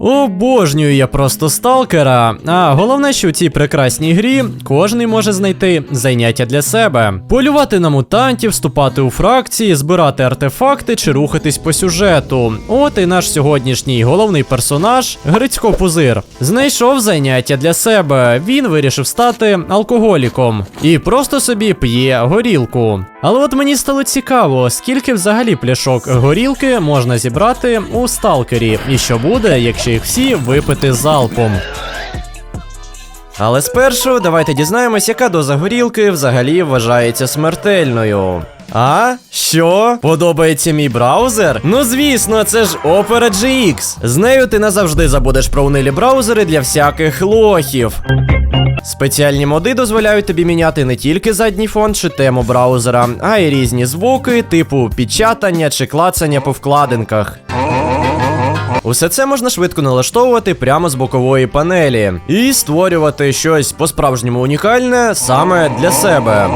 Обожнюю я просто сталкера. А головне, що у цій прекрасній грі кожний може знайти заняття для себе: полювати на мутантів, вступати у фракції, збирати артефакти чи рухатись по сюжету. От і наш сьогоднішній головний персонаж Грицько Пузир. Знайшов заняття для себе. Він вирішив стати алкоголіком і просто собі п'є горілку. Але от мені стало цікаво, скільки взагалі пляшок горілки можна зібрати у сталкері, і що буде, якщо їх всі випити залпом. Але спершу давайте дізнаємось, яка доза горілки взагалі вважається смертельною. А? Що? Подобається мій браузер? Ну звісно, це ж Opera GX. З нею ти назавжди забудеш про унилі браузери для всяких лохів. Спеціальні моди дозволяють тобі міняти не тільки задній фон чи тему браузера, а й різні звуки, типу печатання чи клацання по вкладинках. Усе це можна швидко налаштовувати прямо з бокової панелі і створювати щось по-справжньому унікальне саме для себе.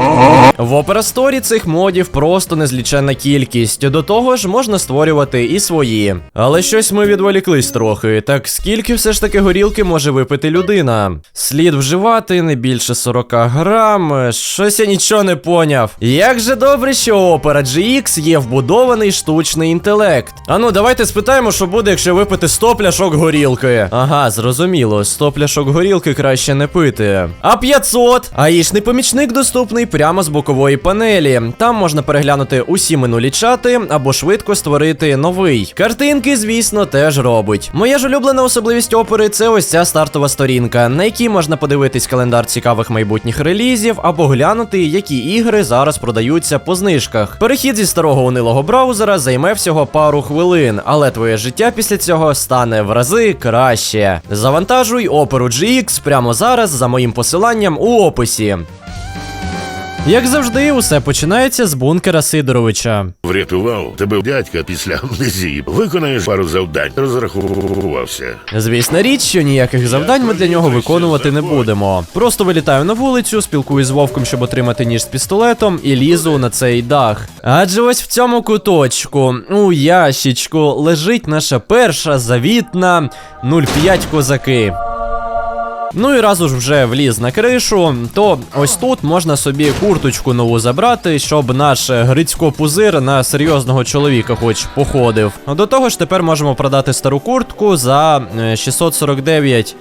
В Opera Store цих модів просто незліченна кількість. До того ж, можна створювати і свої. Але щось ми відволіклись трохи. Так скільки все ж таки горілки може випити людина? Слід вживати не більше 40 грам. Щось я нічого не поняв. Як же добре, що Opera GX є вбудований штучний інтелект. Ану, давайте спитаємо, що буде, якщо випити 100 пляшок горілки. Ага, зрозуміло, 100 пляшок горілки краще не пити. А 500? Аїшний помічник доступний прямо з бокової панелі. Там можна переглянути усі минулі чати або швидко створити новий. Картинки, звісно, теж робить. Моя ж улюблена особливість опери це ось ця стартова сторінка, на якій можна подивитись календар цікавих майбутніх релізів або глянути, які ігри зараз продаються по знижках. Перехід зі старого унилого браузера займе всього пару хвилин, але твоє життя після цього стане в рази краще. Завантажуй Opera GX прямо зараз за моїм посиланням у описі. Як завжди, усе починається з бункера Сидоровича. Врятував тебе дядька після амнезії. Виконаєш пару завдань. Розрахувався. Звісна річ, що ніяких завдань ми для нього виконувати не будемо. Просто вилітаю на вулицю, спілкуюсь з вовком, щоб отримати ніж з пістолетом, і лізу на цей дах. Адже ось в цьому куточку, у ящичку, лежить наша перша завітна 0,5 козаки. Ну і раз уж вже вліз на кришу, то ось тут можна собі курточку нову забрати, щоб наш Грицько пузир на серйозного чоловіка хоч походив. До того ж, тепер можемо продати стару куртку за е, 649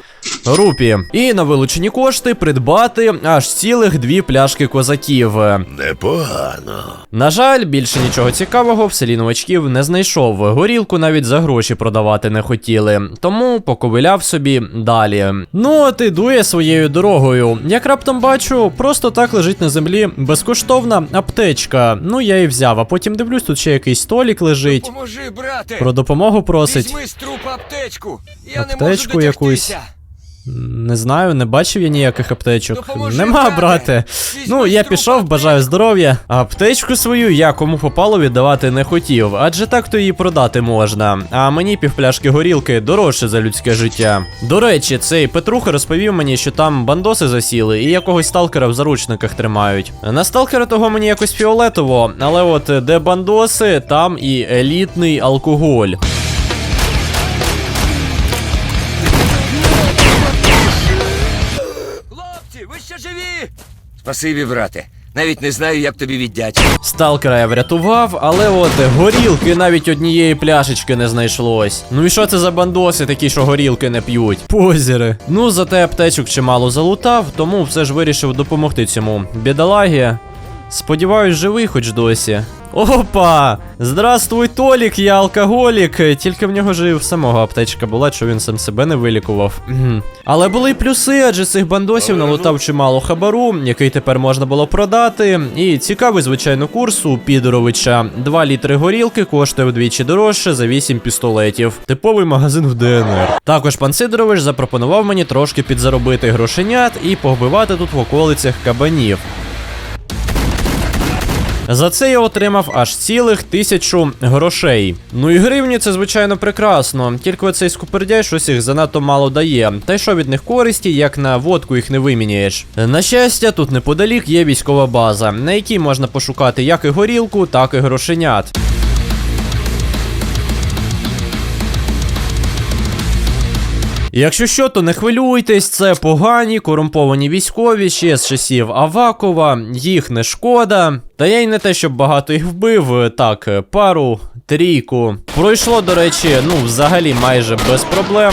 рупі. І на вилучені кошти придбати аж цілих дві пляшки козаків. Непогано. На жаль, більше нічого цікавого в селі новачків не знайшов. Горілку навіть за гроші продавати не хотіли, тому поковиляв собі далі. Ну, от іду я своєю дорогою. Як раптом бачу, просто так лежить на землі безкоштовна аптечка. Ну я і взяв, а потім дивлюсь, тут ще якийсь столік лежить. Поможи, брате! Про допомогу просить. Візьми з трупа аптечку! Я Аптечку не можу якусь. Не знаю, не бачив я ніяких аптечок. Допоможи, Нема, брате. Ну, я пішов, бажаю здоров'я. Аптечку свою я кому попало віддавати не хотів, адже так то її продати можна. А мені півпляшки горілки дорожче за людське життя. До речі, цей Петруха розповів мені, що там бандоси засіли і якогось сталкера в заручниках тримають. На сталкера того мені якось фіолетово, але от де бандоси, там і елітний алкоголь. Спасибі, брате. Навіть не знаю, як тобі віддячити. Сталкера я врятував, але от горілки навіть однієї пляшечки не знайшлось. Ну і що це за бандоси такі, що горілки не п'ють? Позіри. Ну, зате аптечок чимало залутав, тому все ж вирішив допомогти цьому бідолагі. Сподіваюсь, живий хоч досі. Опа! Здравствуй, Толік, я алкоголік. Тільки в нього ж і в самого аптечка була, що він сам себе не вилікував. Але були й плюси, адже цих бандосів налутав чимало хабару, який тепер можна було продати. І цікавий, звичайно, курс у Підоровича. 2 літри горілки коштує вдвічі дорожче за 8 пістолетів. Типовий магазин в ДНР. Також пан Сидорович запропонував мені трошки підзаробити грошенят і повбивати тут в околицях кабанів. За це я отримав аж цілих тисячу грошей. Ну і гривні це звичайно прекрасно. Тільки цей скупердяй щось їх занадто мало дає. Та й що від них користі, як на водку їх не виміняєш. На щастя, тут неподалік є військова база, на якій можна пошукати як і горілку, так і грошенят. Якщо що, то не хвилюйтесь, це погані, корумповані військові ще з часів Авакова, їх не шкода. Та я й не те, щоб багато їх вбив, так, пару, трійку. Пройшло, до речі, ну, взагалі майже без проблем.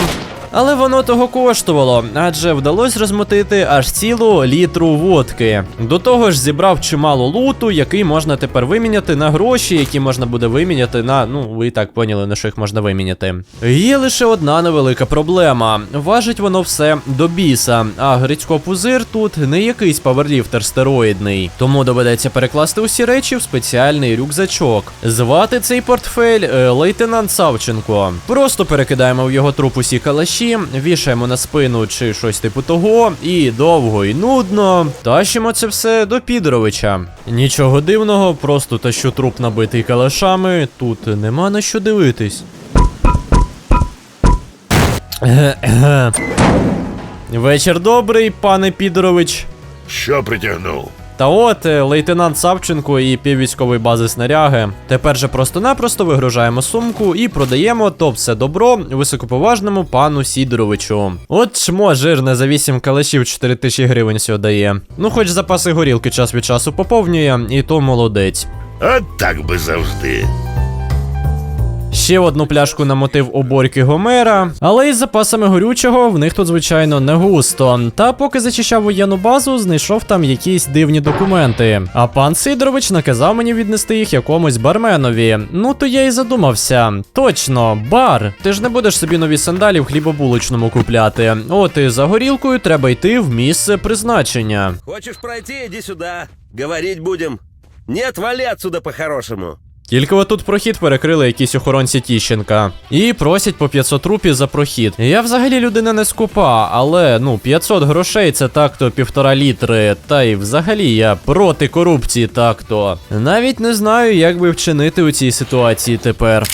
Але воно того коштувало, адже вдалося розмотити аж цілу літру водки. До того ж, зібрав чимало луту, який можна тепер виміняти на гроші, які можна буде виміняти на. Ну, ви і так поняли, на що їх можна виміняти. Є лише одна невелика проблема. Важить воно все до біса, а Грицько пузир тут не якийсь паверліфтер стероїдний. Тому доведеться перекласти усі речі в спеціальний рюкзачок. Звати цей портфель е, лейтенант Савченко. Просто перекидаємо в його труп усі калаші, вішаємо на спину чи щось типу того, і довго і нудно тащимо це все до Підоровича. Нічого дивного, просто тащу труп набитий калашами. Тут нема на що дивитись. Вечір добрий, пане Підорович. Що притягнув? Та от е, лейтенант Савченко і піввійськової бази снаряги. Тепер же просто-напросто вигружаємо сумку і продаємо то все добро високоповажному пану Сідоровичу. От чмо жирне за 8 калашів 4 тисячі гривень сьо дає. Ну, хоч запаси горілки час від часу поповнює, і то молодець. От так би завжди. Ще одну пляшку намотив у борьки Гомера, але із запасами горючого в них тут, звичайно, не густо. Та поки зачищав воєнну базу, знайшов там якісь дивні документи. А пан Сидорович наказав мені віднести їх якомусь барменові. Ну то я і задумався. Точно, бар. Ти ж не будеш собі нові сандалі в хлібобулочному купляти. От і за горілкою треба йти в місце призначення. Хочешь пройти, иди сюда. Говорить будем. Нет, вали отсюда по-хорошему. Тільки отут прохід перекрили якісь охоронці Тіщенка. І просять по 500 рупій за прохід. Я взагалі людина не скупа, але ну 500 грошей це так-то півтора літри. Та й взагалі я проти корупції так-то. Навіть не знаю, як би вчинити у цій ситуації тепер.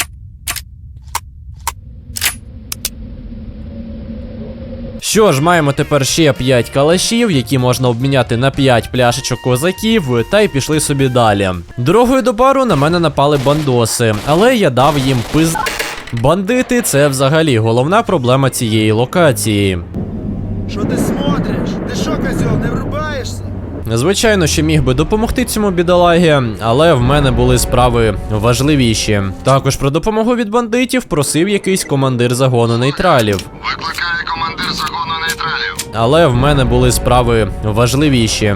Що ж, маємо тепер ще 5 калашів, які можна обміняти на 5 пляшечок козаків, та й пішли собі далі. Дорогою до бару на мене напали бандоси, але я дав їм пиз. Бандити це взагалі головна проблема цієї локації. Що ти смотриш? Ти що, козьол, не врубаєшся? Звичайно, що міг би допомогти цьому бідолагі, але в мене були справи важливіші. Також про допомогу від бандитів просив якийсь командир загону нейтралів. Викликає командир загону нейтралів. Але в мене були справи важливіші.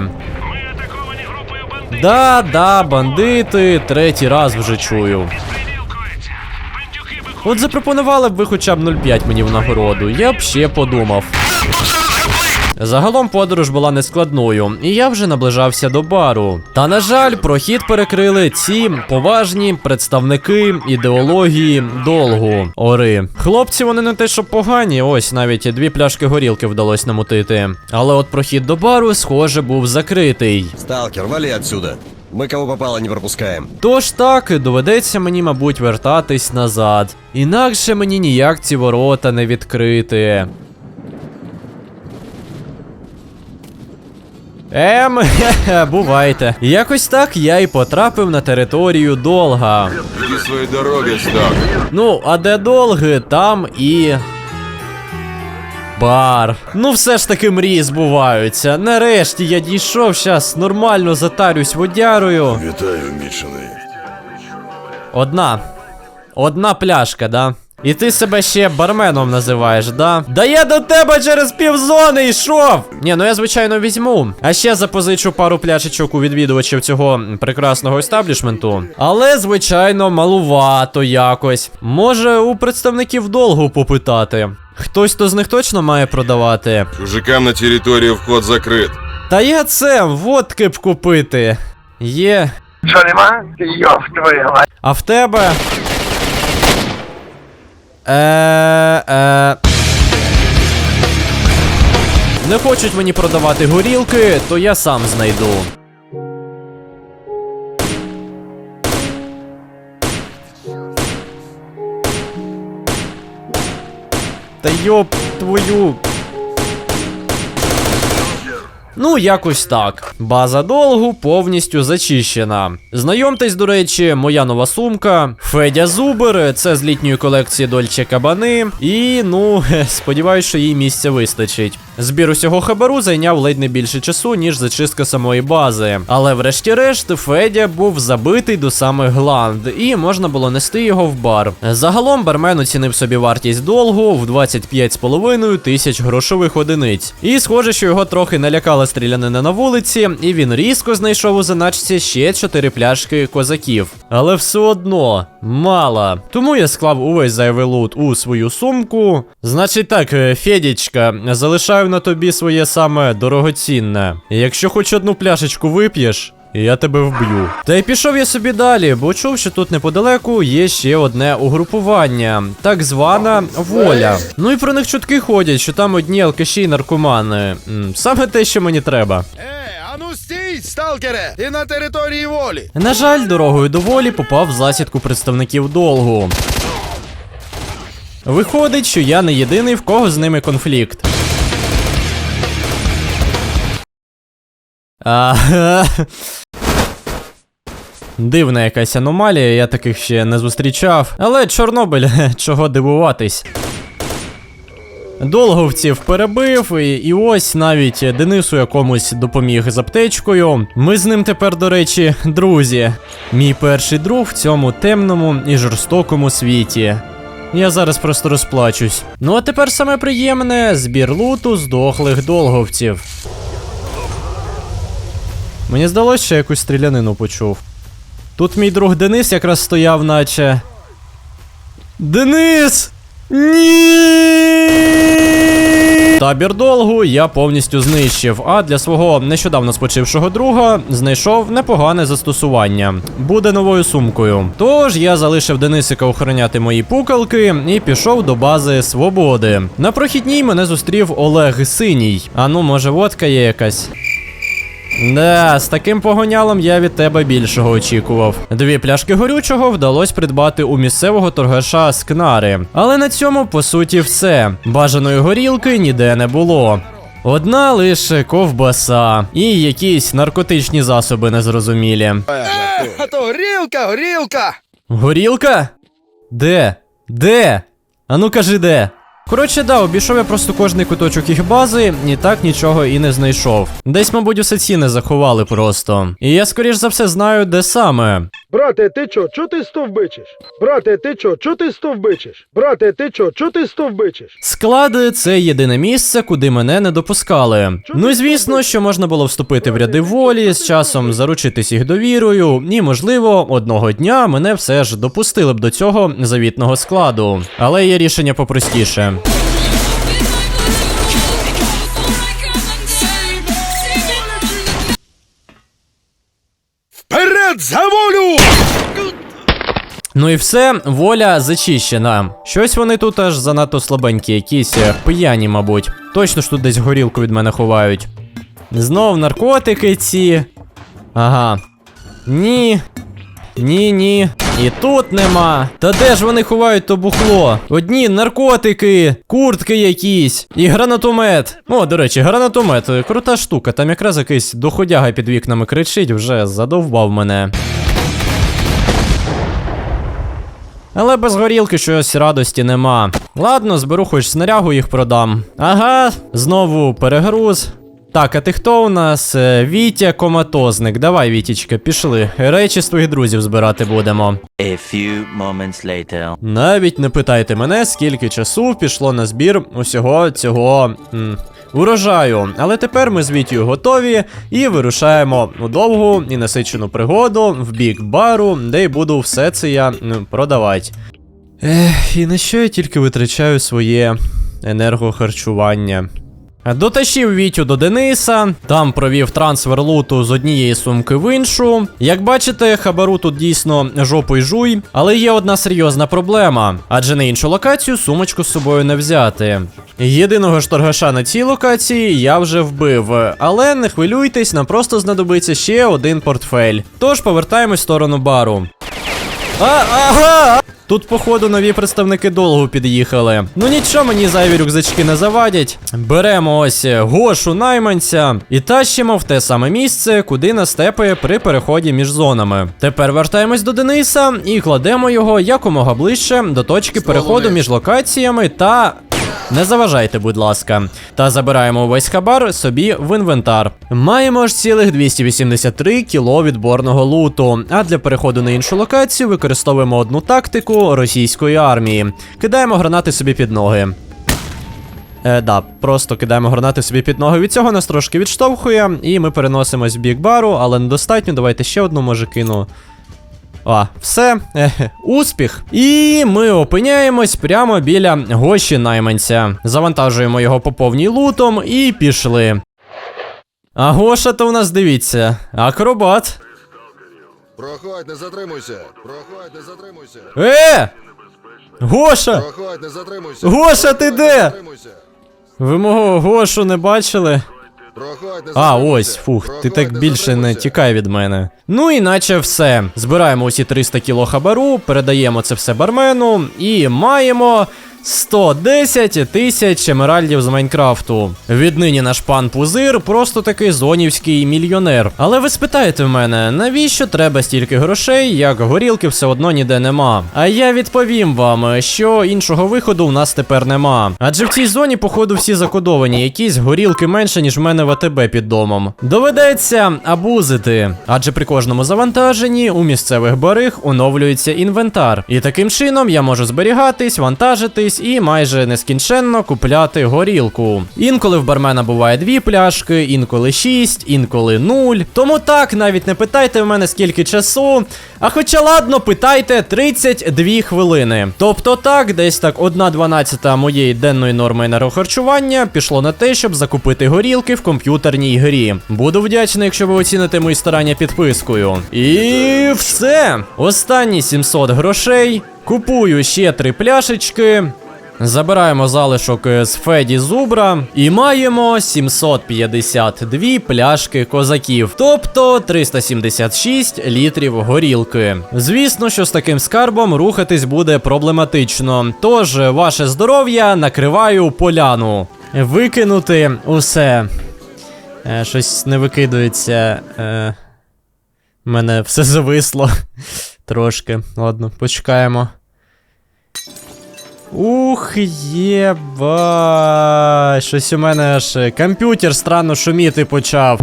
Да, да, бандити, третій раз вже чую. От запропонували б ви хоча б 0,5 мені в нагороду, я б ще подумав. Загалом подорож була нескладною, і я вже наближався до бару. Та на жаль, прохід перекрили ці поважні представники ідеології долгу. Ори. Хлопці, вони не те, що погані, ось навіть дві пляшки горілки вдалося намутити. Але от прохід до бару, схоже, був закритий. Сталкер, вали отсюда. Мы кого попало не пропускаем. Тож так, доведеться мені, мабуть, вертатись назад. Інакше мені ніяк ці ворота не відкрити. Ем, бувайте. Якось так я і потрапив на територію Долга. Иди своей дорогой, Стак. Ну, а де долги, там і. Бар. Ну, все ж таки мрії збуваються. Нарешті я дійшов, щас нормально затарюсь водярою. Вітаю, мічений. Одна. Одна пляшка, да? І ти себе ще барменом називаєш, да? Да я до тебе через півзони йшов! Ні, ну я звичайно візьму. А ще запозичу пару пляшечок у відвідувачів цього прекрасного естаблішменту. Але, звичайно, малувато якось. Може, у представників долгу попитати. Хтось то з них точно має продавати. Чужакам на территорию вход закрыт. Та я це водки б купити. Є. Що нема? Йоп твою мать. А в тебе. Е, е... Не хочуть мені продавати горілки, то я сам знайду. Та йоп твою. Ну, якось так. База долгу повністю зачищена. Знайомтесь, до речі, моя нова сумка. Федя Зубер, це з літньої колекції Дольче Кабани. І ну, сподіваюсь, що їй місця вистачить. Збір усього хабару зайняв ледь не більше часу, ніж зачистка самої бази. Але врешті-решт Федя був забитий до самих гланд, і можна було нести його в бар. Загалом бармен оцінив собі вартість долгу в 25,5 тисяч грошових одиниць. І схоже, що його трохи налякала стрілянина на вулиці, і він різко знайшов у заначці ще чотири пляшки козаків. Але все одно мало. Тому я склав увесь зайвий лут у свою сумку. Значить так, е, Федічка, залишаю на тобі своє саме дорогоцінне. Якщо хоч одну пляшечку вип'єш. Я тебе вб'ю. Та й пішов я собі далі, бо чув, що тут неподалеку є ще одне угрупування, так звана воля. Ну і про них чутки ходять, що там одні алкаші й наркомани. Саме те, що мені треба. Ну стій, сталкере! Ти на території волі! На жаль, дорогою до волі попав в засідку представників долгу. Виходить, що я не єдиний, в кого з ними конфлікт. Дивна якась аномалія, я таких ще не зустрічав. Але Чорнобиль, чого дивуватись. Долговців перебив, і, і ось навіть Денису якомусь допоміг з аптечкою. Ми з ним тепер, до речі, друзі. Мій перший друг в цьому темному і жорстокому світі. Я зараз просто розплачусь. Ну а тепер саме приємне збір луту здохлих долговців. Мені здалося, що я якусь стрілянину почув. Тут мій друг Денис якраз стояв, наче. Денис! Ні! Табір долгу я повністю знищив, а для свого нещодавно спочившого друга знайшов непогане застосування. Буде новою сумкою. Тож я залишив Денисика охороняти мої пукалки і пішов до бази свободи. На прохідній мене зустрів Олег Синій. А ну, може, водка є якась. Да, з таким погонялом я від тебе більшого очікував. Дві пляшки горючого вдалося придбати у місцевого торгаша з Кнари. Але на цьому, по суті, все. Бажаної горілки ніде не було. Одна лише ковбаса і якісь наркотичні засоби незрозумілі. А то горілка, горілка! Горілка? Де? Де? А ну кажи де. Коротше, да, обійшов я просто кожний куточок їх бази, і так нічого і не знайшов. Десь, мабуть, усе ціни заховали просто. І я скоріш за все знаю, де саме. Брате, ти чо, чо ти стовбичиш? Брате, ти чо, чо ти стовбичиш? Брате, ти чо, чо ти стовбичиш? Склади це єдине місце, куди мене не допускали. Ну і звісно, що можна було вступити в ряди волі, з часом заручитись їх довірою, і, можливо, одного дня мене все ж допустили б до цього завітного складу. Але є рішення попростіше. Вперед за волю! Ну і все, воля зачищена. Щось вони тут аж занадто слабенькі, якісь е, п'яні, мабуть. Точно ж тут десь горілку від мене ховають. Знов наркотики ці. Ага. Ні. Ні, ні. І тут нема. Та де ж вони ховають то бухло? Одні наркотики, куртки якісь і гранатомет. О, до речі, гранатомет, крута штука. Там якраз якийсь доходяга під вікнами кричить, вже задовбав мене. Але без горілки щось радості нема. Ладно, зберу хоч снарягу їх продам. Ага, знову перегруз. Так, а ти хто у нас? Е, Вітя коматозник. Давай, Вітічка, пішли. Речі з твоїх друзів збирати будемо. A few moments later. Навіть не питайте мене, скільки часу пішло на збір усього цього м, урожаю. Але тепер ми з Вітію готові і вирушаємо у довгу і насичену пригоду в бік бару, де й буду все це я продавати. Ех, і на що я тільки витрачаю своє енергохарчування. Дотащив Вітю до Дениса, там провів трансфер луту з однієї сумки в іншу. Як бачите, хабару тут дійсно жопу й жуй, але є одна серйозна проблема, адже на іншу локацію сумочку з собою не взяти. Єдиного ж торгаша на цій локації я вже вбив, але не хвилюйтесь, нам просто знадобиться ще один портфель. Тож повертаємось в сторону бару. А, ага! Тут, походу, нові представники долгу під'їхали. Ну нічого, мені зайві рюкзачки не завадять. Беремо ось Гошу найманця і тащимо в те саме місце, куди нас тепає при переході між зонами. Тепер вертаємось до Дениса і кладемо його якомога ближче до точки переходу між локаціями та. Не заважайте, будь ласка. Та забираємо увесь хабар собі в інвентар. Маємо ж цілих 283 кіло відборного луту. А для переходу на іншу локацію використовуємо одну тактику російської армії. Кидаємо гранати собі під ноги. Е, да, просто кидаємо гранати собі під ноги. Від цього нас трошки відштовхує, і ми переносимось в бік бару, але недостатньо. Давайте ще одну, може, кину. А, все, успіх. І ми опиняємось прямо біля гощі найманця. Завантажуємо його по повній лутом і пішли. А Гоша то у нас дивіться, акробат. Проходь, не затримуйся. Проходь, не затримуйся. Е! Гоша! Проходь, не затримуйся. Гоша, ти де? Ви мого Гошу не бачили? А, ось, фух, ти так більше не тікай від мене. Ну іначе все. Збираємо усі 300 кіло хабару, передаємо це все бармену і маємо 110 тисяч емеральдів з Майнкрафту. Віднині наш пан Пузир просто такий зонівський мільйонер. Але ви спитаєте в мене, навіщо треба стільки грошей, як горілки все одно ніде нема? А я відповім вам, що іншого виходу в нас тепер нема. Адже в цій зоні, походу, всі закодовані, якісь горілки менше, ніж в мене в АТБ під домом. Доведеться абузити. Адже при кожному завантаженні у місцевих бариг оновлюється інвентар. І таким чином я можу зберігатись, вантажитись і майже нескінченно купляти горілку. Інколи в бармена буває дві пляшки, інколи шість, інколи нуль. Тому так, навіть не питайте в мене скільки часу. А хоча ладно, питайте 32 хвилини. Тобто так, десь так 1,12 моєї денної норми енергохарчування пішло на те, щоб закупити горілки в комп'ютерній грі. Буду вдячний, якщо ви оціните мої старання підпискою. І все. Останні 700 грошей. Купую ще три пляшечки. Забираємо залишок з Феді Зубра і маємо 752 пляшки козаків, тобто 376 літрів горілки. Звісно, що з таким скарбом рухатись буде проблематично. Тож ваше здоров'я накриваю поляну. Викинути усе. Е, щось не викидується. Е, мене все зависло. Трошки. Ладно, почекаємо. Ух, єба. Щось у мене аж е, комп'ютер странно шуміти почав.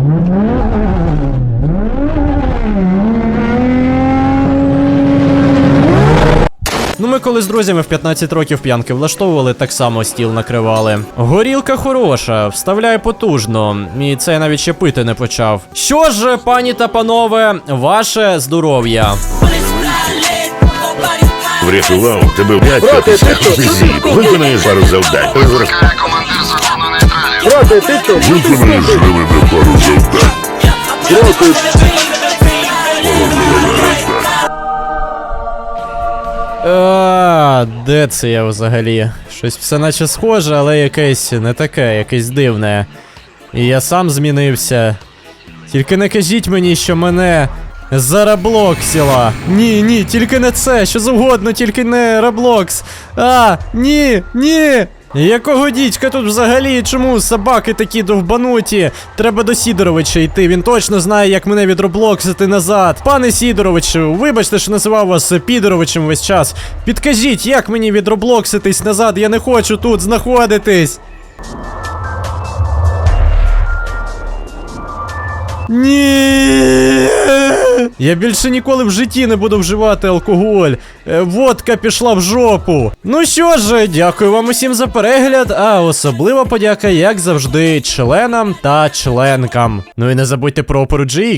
Ну, ми коли з друзями в 15 років п'янки влаштовували, так само стіл накривали. Горілка хороша, вставляє потужно, і це я навіть ще пити не почав. Що ж, пані та панове, ваше здоров'я. Врятував тебе дядька Брате, ти що? Виконаєш пару завдань. Брате, ти? Що Виконаєш живими пару завдань. А, де це я взагалі? Щось все наче схоже, але якесь не таке, якесь дивне. І я сам змінився. Тільки не кажіть мені, що мене зараблоксіла. Ні, ні, тільки не це, що завгодно, тільки не Раблокс. А, ні, ні. Якого дідька тут взагалі? Чому собаки такі довбануті? Треба до Сідоровича йти. Він точно знає, як мене відроблоксити назад. Пане Сідоровичу, вибачте, що називав вас Підоровичем весь час. Підкажіть, як мені відроблокситись назад? Я не хочу тут знаходитись. Ні. Я більше ніколи в житті не буду вживати алкоголь. Е, Водка пішла в жопу. Ну що ж, дякую вам усім за перегляд, а особлива подяка, як завжди, членам та членкам. Ну і не забудьте про опору GX.